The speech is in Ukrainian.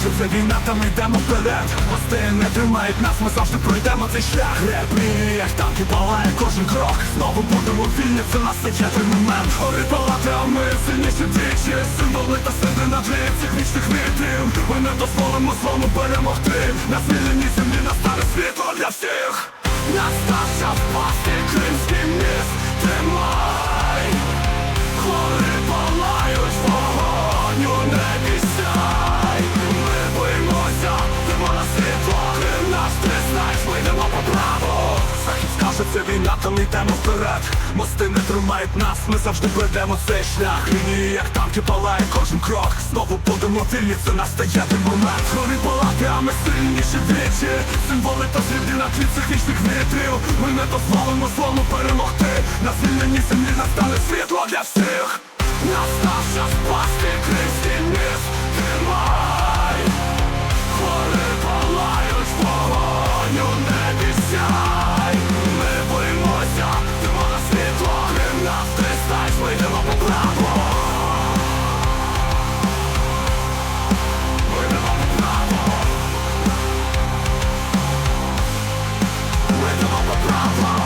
Скаже, це війна, та ми йдемо вперед. Мости не тримають нас, ми завжди пройдемо цей шлях. Репі, як танки палає кожен крок. Знову будемо вільні, це нас той момент. Гори палати, а ми сильніші двічі Символи та сиди на тлі цих вічних вітрів. Ми не дозволимо злому перемогти. На звільненій землі настане світло для всіх. Настав час впасти, кримський міст. Тримай війна, то ми йдемо вперед. Мости не тримають нас, ми завжди пройдемо цей шлях. Лінії, як танки палає кожен крок. Знову будемо вільні, це настає той момент. Гори палати, а ми сильніші двічі. Символи та сліди на тлі цих вічних вітрів. Ми не дозволимо злому перемогти. На звільненій землі настане світло для всіх. Настав час пасти ти ми по праву. Ми по праву. Ми по праву